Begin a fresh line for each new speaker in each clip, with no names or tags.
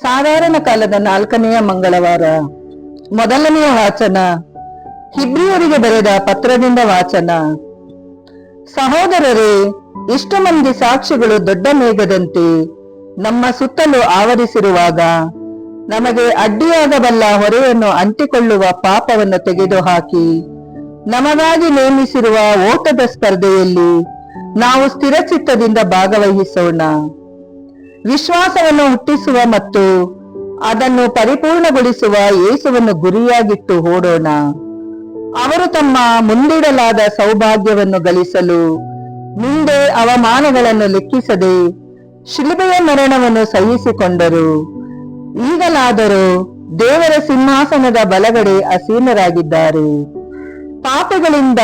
ಸಾಧಾರಣ ಕಾಲದ ನಾಲ್ಕನೆಯ ಮಂಗಳವಾರ, ಮೊದಲನೆಯ ವಾಚನ, ಹಿಬ್ರಿಯರಿಗೆ ಬರೆದ ಪತ್ರದಿಂದ ವಾಚನ. ಸಹೋದರರೇ, ಇಷ್ಟು ಮಂದಿ ಸಾಕ್ಷಿಗಳು ದೊಡ್ಡ ಮೇಘದಂತೆ ನಮ್ಮ ಸುತ್ತಲೂ ಆವರಿಸಿರುವಾಗ ನಮಗೆ ಅಡ್ಡಿಯಾಗಬಲ್ಲ ಹೊರೆಯನ್ನು ಅಂಟಿಕೊಳ್ಳುವ ಪಾಪವನ್ನು ತೆಗೆದುಹಾಕಿ, ನಮಗಾಗಿ ನೇಮಿಸಿರುವ ಓಟದ ಸ್ಪರ್ಧೆಯಲ್ಲಿ ನಾವು ಸ್ಥಿರಚಿತ್ತದಿಂದ ಭಾಗವಹಿಸೋಣ. ವಿಶ್ವಾಸವನ್ನು ಹುಟ್ಟಿಸುವ ಮತ್ತು ಅದನ್ನು ಪರಿಪೂರ್ಣಗೊಳಿಸುವ ಏಸುವನ್ನು ಗುರಿಯಾಗಿಟ್ಟು ಓಡೋಣ ಅವರು ತಮ್ಮ ಮುಂದಿಡಲಾದ ಸೌಭಾಗ್ಯವನ್ನು ಗಳಿಸಲು ಮುಂದೆ ಅವಮಾನಗಳನ್ನು ಲೆಕ್ಕಿಸದೆ ಶಿಲುಬೆಯ ಮರಣವನ್ನು ಸಹಿಸಿಕೊಂಡರು. ಈಗಲಾದರೂ ದೇವರ ಸಿಂಹಾಸನದ ಬಲಗಡೆ ಅಸೀನರಾಗಿದ್ದಾರೆ. ಪಾಪಗಳಿಂದ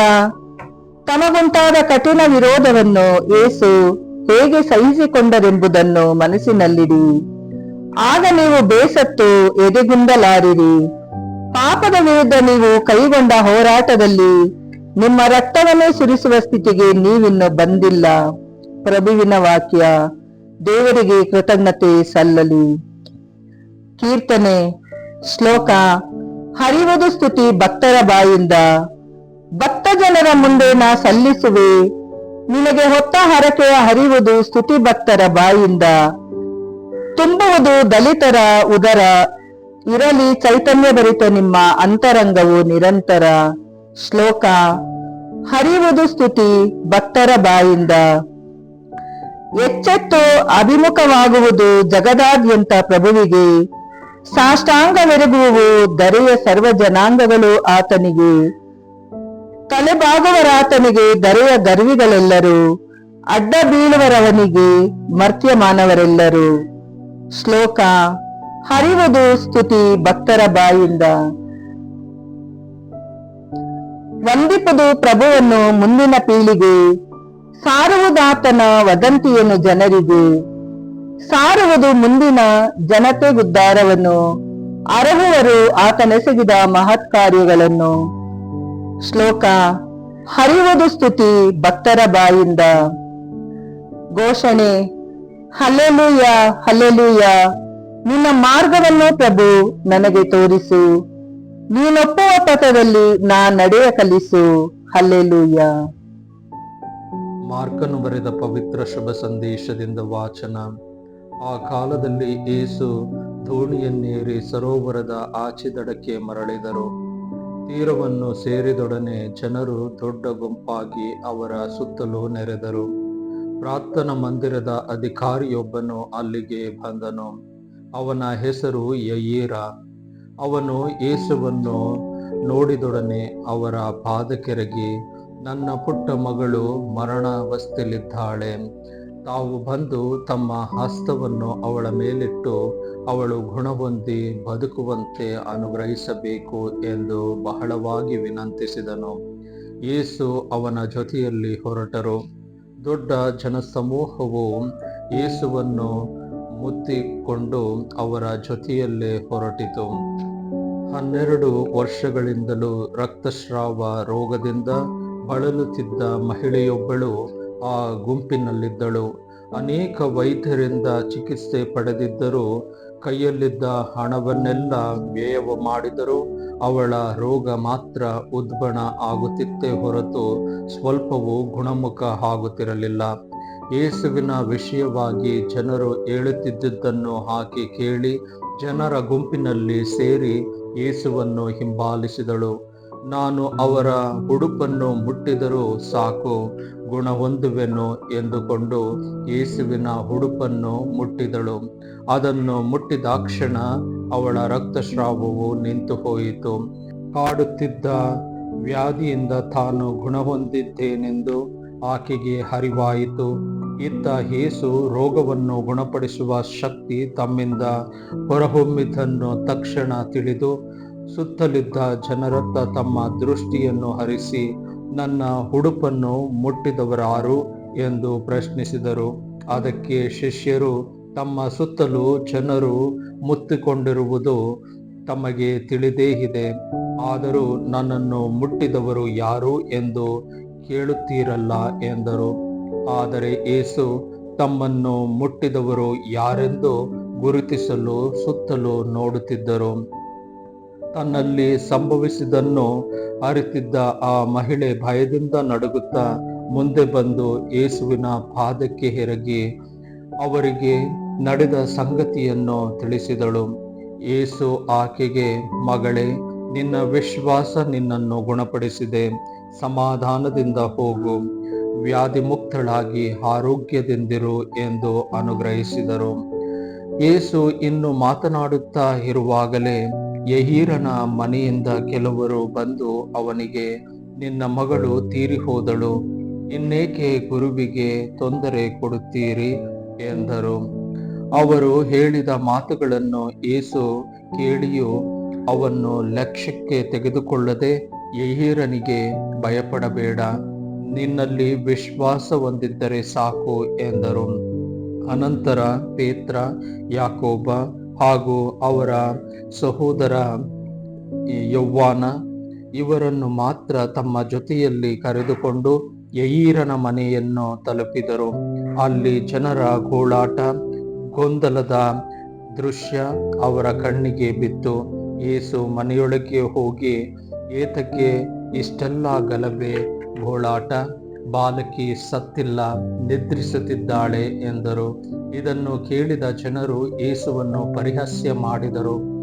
ತಮಗುಂಟಾದ ಕಠಿಣ ವಿರೋಧವನ್ನು ಏಸು ಹೇಗೆ ಸಹಿಸಿಕೊಂಡರೆಂಬುದನ್ನು ಮನಸ್ಸಿನಲ್ಲಿಡಿ. ಆಗ ನೀವು ಬೇಸತ್ತು ಎದೆಗುಂದಲಾರಿರಿ. ಪಾಪದ ವಿರುದ್ಧ ನೀವು ಕೈಗೊಂಡ ಹೋರಾಟದಲ್ಲಿ ನಿಮ್ಮ ರಕ್ತವನ್ನೇ ಸುರಿಸುವ ಸ್ಥಿತಿಗೆ ನೀವಿನ್ನು ಬಂದಿಲ್ಲ. ಪ್ರಭುವಿನ ವಾಕ್ಯ, ದೇವರಿಗೆ ಕೃತಜ್ಞತೆ ಸಲ್ಲಲಿ. ಕೀರ್ತನೆ, ಶ್ಲೋಕ, ಹರಿವುದು ಸ್ತುತಿ ಭಕ್ತರ ಬಾಯಿಂದ. ಭಕ್ತ ಜನರ ಮುಂದೆ ನಾ ಸಲ್ಲಿಸುವೆ. ನಿನಗೆ ಹೊತ್ತ ಹರಕೆಯ ಹರಿವುದು ಸ್ತುತಿ ಭಕ್ತರ ಬಾಯಿಂದ. ತುಂಬುವುದು ದಲಿತರ ಉದರ. ಇರಲಿ ಚೈತನ್ಯ ಭರಿತ ನಿಮ್ಮ ಅಂತರಂಗವು ನಿರಂತರ. ಶ್ಲೋಕ, ಹರಿವುದು ಸ್ತುತಿ ಭಕ್ತರ ಬಾಯಿಂದ. ಎಚ್ಚೆತ್ತು ಅಭಿಮುಖವಾಗುವುದು ಜಗದಾದ್ಯಂತ ಪ್ರಭುವಿಗೆ. ಸಾಷ್ಟಾಂಗವೆರಗುವು ದರೆಯ ಸರ್ವ ಜನಾಂಗಗಳು ಆತನಿಗೆ. ತಲೆಬಾಗುವರಾತನಿಗೆ ದರೆಯ ಗರ್ವಿಗಳೆಲ್ಲರೂ, ಅಡ್ಡ ಬೀಳುವರವನಿಗೆ ಮರ್ತ್ಯ ಮಾನವರೆಲ್ಲರೂ ಶ್ಲೋಕ, ಹರಿವುದು ಸ್ತುತಿ ಭಕ್ತರ ಬಾಯಿಂದ. ವಂದಿಪದು ಪ್ರಭುವನ್ನು ಮುಂದಿನ ಪೀಳಿಗೆ, ಸಾರುವುದಾತನ ವದಂತಿಯನ್ನು ಜನರಿಗೆ. ಸಾರುವುದು ಮುಂದಿನ ಜನತೆಗುದ್ದಾರವನ್ನು, ಅರಹುವರು ಆತನೆಸಗಿದ ಮಹತ್ ಕಾರ್ಯಗಳನ್ನು ಶ್ಲೋಕ ಹರಿಯುವುದು ಸ್ತುತಿ ಭಕ್ತರ ಬಾಯಿಂದ. ಘೋಷಣೆ ಹಲೆಲೂಯ ಹಲೆಲೂಯ ನಿನ್ನ ಮಾರ್ಗವನ್ನು ಪ್ರಭು ನನಗೆ ತೋರಿಸು. ನೀನೊಪ್ಪುವ ಪಥದಲ್ಲಿ ನಾ ನಡೆಯ ಕಲಿಸು. ಹಲ್ಲೆಲೂಯ.
ಮಾರ್ಕನು ಬರೆದ ಪವಿತ್ರ ಶುಭ ಸಂದೇಶದಿಂದ ವಾಚನ. ಆ ಕಾಲದಲ್ಲಿ ಏಸು ಧೋಣಿಯನ್ನೇರಿ ಸರೋವರದ ಆಚೆ ದಡಕ್ಕೆ ಮರಳಿದರು. ತೀರವನ್ನು ಸೇರಿದೊಡನೆ ಜನರು ದೊಡ್ಡ ಗುಂಪಾಗಿ ಅವರ ಸುತ್ತಲೂ ನೆರೆದರು. ಪ್ರಾರ್ಥನಾ ಮಂದಿರದ ಅಧಿಕಾರಿಯೊಬ್ಬನು ಅಲ್ಲಿಗೆ ಬಂದನು. ಅವನ ಹೆಸರು ಯಯೀರ. ಅವನು ಯೇಸುವನ್ನು ನೋಡಿದೊಡನೆ ಅವರ ಪಾದಕೆರಗಿ ನನ್ನ ಪುಟ್ಟ ಮಗಳು ಮರಣಾವಸ್ಥೆಯಲ್ಲಿದ್ದಾಳೆ. ತಾವು ಬಂದು ತಮ್ಮ ಹಸ್ತವನ್ನು ಅವಳ ಮೇಲಿಟ್ಟು ಅವಳು ಗುಣಹೊಂದಿ ಬದುಕುವಂತೆ ಅನುಗ್ರಹಿಸಬೇಕು ಎಂದು ಬಹಳವಾಗಿ ವಿನಂತಿಸಿದನು. ಯೇಸು ಅವನ ಜೊತೆಯಲ್ಲಿ ಹೊರಟರು. ದೊಡ್ಡ ಜನಸಮೂಹವು ಯೇಸುವನ್ನು ಮುತ್ತಿಕೊಂಡು ಅವರ ಜೊತೆಯಲ್ಲೇ ಹೊರಟಿತು. ಹನ್ನೆರಡು ವರ್ಷಗಳಿಂದಲೂ ರಕ್ತಸ್ರಾವ ರೋಗದಿಂದ ಬಳಲುತ್ತಿದ್ದ ಮಹಿಳೆಯೊಬ್ಬಳು ಆ ಗುಂಪಿನಲ್ಲಿದ್ದಳು. ಅನೇಕ ವೈದ್ಯರಿಂದ ಚಿಕಿತ್ಸೆ ಪಡೆದಿದ್ದರೂ ಕೈಯಲ್ಲಿದ್ದ ಹಣವನ್ನೆಲ್ಲ ವ್ಯಯವ ಮಾಡಿದರೂ ಅವಳ ರೋಗ ಮಾತ್ರ ಉದ್ಬಣ ಆಗುತ್ತಿತ್ತೇ ಹೊರತು ಸ್ವಲ್ಪವೂ ಗುಣಮುಖ ಆಗುತ್ತಿರಲಿಲ್ಲ. ಯೇಸುವಿನ ವಿಷಯವಾಗಿ ಜನರು ಹೇಳುತ್ತಿದ್ದುದನ್ನು ಹಾಕಿ ಕೇಳಿ ಜನರ ಗುಂಪಿನಲ್ಲಿ ಸೇರಿ ಯೇಸುವನ್ನು ಹಿಂಬಾಲಿಸಿದಳು. ನಾನು ಅವರ ಉಡುಪನ್ನು ಮುಟ್ಟಿದರೂ ಸಾಕು ಗುಣ ಹೊಂದುವೆನು ಎಂದುಕೊಂಡು ಯೇಸುವಿನ ಹುಡುಪನ್ನು ಮುಟ್ಟಿದಳು. ಅದನ್ನು ಮುಟ್ಟಿದಾಕ್ಷಣ ಅವಳ ರಕ್ತಸ್ರಾವವು ನಿಂತು ಹೋಯಿತು ಕಾಡುತ್ತಿದ್ದ ವ್ಯಾಧಿಯಿಂದ ತಾನು ಗುಣ ಹೊಂದಿದ್ದೇನೆಂದು ಆಕೆಗೆ ಹರಿವಾಯಿತು ಇತ್ತ ಯೇಸು ರೋಗವನ್ನು ಗುಣಪಡಿಸುವ ಶಕ್ತಿ ತಮ್ಮಿಂದ ಹೊರಹೊಮ್ಮಿದ್ದನ್ನು ತಕ್ಷಣ ತಿಳಿದು ಸುತ್ತಲಿದ್ದ ಜನರತ್ತ ತಮ್ಮ ದೃಷ್ಟಿಯನ್ನು ಹರಿಸಿ ನನ್ನ ಉಡುಪನ್ನು ಮುಟ್ಟಿದವರಾರು ಎಂದು ಪ್ರಶ್ನಿಸಿದರು. ಅದಕ್ಕೆ ಶಿಷ್ಯರು ತಮ್ಮ ಸುತ್ತಲೂ ಜನರು ಮುತ್ತಿಕೊಂಡಿರುವುದು ತಮಗೆ ತಿಳಿದೇ ಇದೆ. ಆದರೂ ನನ್ನನ್ನು ಮುಟ್ಟಿದವರು ಯಾರು ಎಂದು ಕೇಳುತ್ತೀರಲ್ಲ ಎಂದರು. ಆದರೆ ಏಸು ತಮ್ಮನ್ನು ಮುಟ್ಟಿದವರು ಯಾರೆಂದು ಗುರುತಿಸಲು ಸುತ್ತಲೂ ನೋಡುತ್ತಿದ್ದರು. ತನ್ನಲ್ಲಿ ಸಂಭವಿಸಿದನ್ನು ಅರಿತಿದ್ದ ಆ ಮಹಿಳೆ ಭಯದಿಂದ ನಡುಗುತ್ತಾ ಮುಂದೆ ಬಂದು ಯೇಸುವಿನ ಪಾದಕ್ಕೆ ಹೆರಗಿ ಅವರಿಗೆ ನಡೆದ ಸಂಗತಿಯನ್ನು ತಿಳಿಸಿದಳು. ಏಸು ಆಕೆಗೆ, ಮಗಳೇ, ನಿನ್ನ ವಿಶ್ವಾಸ ನಿನ್ನನ್ನು ಗುಣಪಡಿಸಿದೆ. ಸಮಾಧಾನದಿಂದ ಹೋಗು. ವ್ಯಾಧಿ ಮುಕ್ತಳಾಗಿ ಆರೋಗ್ಯದಿಂದಿರು ಎಂದು ಅನುಗ್ರಹಿಸಿದರು. ಏಸು ಇನ್ನು ಮಾತನಾಡುತ್ತಾ ಇರುವಾಗಲೇ ಯಹೀರನ ಮನೆಯಿಂದ ಕೆಲವರು ಬಂದು ಅವನಿಗೆ, ನಿನ್ನ ಮಗಳು ತೀರಿ ಹೋದಳು, ಇನ್ನೇಕೆ ಗುರುವಿಗೆ ತೊಂದರೆ ಕೊಡುತ್ತೀರಿ? ಎಂದರು. ಅವರು ಹೇಳಿದ ಮಾತುಗಳನ್ನು ಏಸು ಕೇಳಿಯೂ ಅವನ್ನು ಲಕ್ಷ್ಯಕ್ಕೆ ತೆಗೆದುಕೊಳ್ಳದೆ ಯಹೀರನಿಗೆ ಭಯಪಡಬೇಡ, ನಿನ್ನಲ್ಲಿ ವಿಶ್ವಾಸ ಹೊಂದಿದ್ದರೆ ಸಾಕು ಎಂದರು. ಅನಂತರ ಪೇತ್ರ, ಯಾಕೋಬ ಹಾಗೂ ಅವರ ಸಹೋದರ ಯೌವಾನ ಇವರನ್ನು ಮಾತ್ರ ತಮ್ಮ ಜೊತೆಯಲ್ಲಿ ಕರೆದುಕೊಂಡು ಯಯೀರನ ಮನೆಯನ್ನು ತಲುಪಿದರು. ಅಲ್ಲಿ ಜನರ ಗೋಳಾಟ, ಗೊಂದಲದ ದೃಶ್ಯ ಅವರ ಕಣ್ಣಿಗೆ ಬಿತ್ತು. ಏಸು ಮನೆಯೊಳಗೆ ಹೋಗಿ, ಏತಕ್ಕೆ ಇಷ್ಟೆಲ್ಲ ಗಲಭೆ, ಗೋಳಾಟ? ಬಾಲಕಿ ಸತ್ತಿಲ್ಲ, ನಿದ್ರಿಸುತ್ತಿದ್ದಾಳೆ ಎಂದರು. ಇದನ್ನು ಕೇಳಿದ ಜನರು ಏಸುವನ್ನು ಪರಿಹಾಸ್ಯ ಮಾಡಿದರು.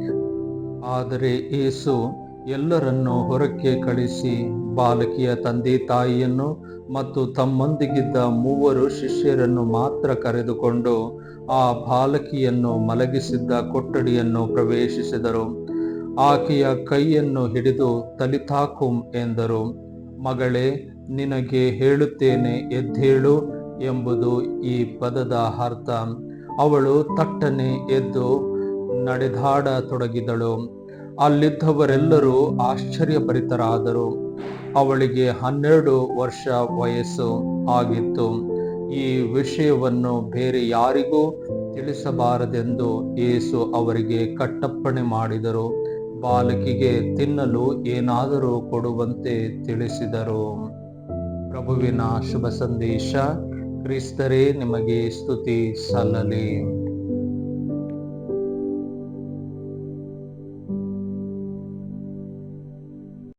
ಆದರೆ ಏಸು ಎಲ್ಲರನ್ನು ಹೊರಕ್ಕೆ ಕಳಿಸಿ ಬಾಲಕಿಯ ತಂದೆ ತಾಯಿಯನ್ನು ಮತ್ತು ತಮ್ಮೊಂದಿಗಿದ್ದ ಮೂವರು ಶಿಷ್ಯರನ್ನು ಮಾತ್ರ ಕರೆದುಕೊಂಡು ಆ ಬಾಲಕಿಯನ್ನು ಮಲಗಿಸಿದ್ದ ಕೊಠಡಿಯನ್ನು ಪ್ರವೇಶಿಸಿದರು. ಆಕೆಯ ಕೈಯನ್ನು ಹಿಡಿದು ತಲಿತಾಕುಂ ಎಂದರು. ಮಗಳೇ, ನಿನಗೆ ಹೇಳುತ್ತೇನೆ ಎದ್ದೇಳು ಎಂಬುದು ಈ ಪದದ ಅರ್ಥ. ಅವಳು ತಟ್ಟನೆ ಎದ್ದು ನಡೆದಾಡತೊಡಗಿದಳು. ಅಲ್ಲಿದ್ದವರೆಲ್ಲರೂ ಆಶ್ಚರ್ಯಭರಿತರಾದರು. ಅವಳಿಗೆ ಹನ್ನೆರಡು ವರ್ಷ ವಯಸ್ಸು ಆಗಿತ್ತು. ಈ ವಿಷಯವನ್ನು ಬೇರೆ ಯಾರಿಗೂ ತಿಳಿಸಬಾರದೆಂದು ಯೇಸು ಅವರಿಗೆ ಕಟ್ಟಪ್ಪಣೆ ಮಾಡಿದರು. ಬಾಲಕಿಗೆ ತಿನ್ನಲು ಏನಾದರೂ ಕೊಡುವಂತೆ ತಿಳಿಸಿದರು. ಪ್ರಭುವಿನ ಶುಭ ಸಂದೇಶ ಕ್ರಿಸ್ತರೇ ನಿಮಗೆ ಸ್ತುತಿ ಸಲ್ಲಲಿ.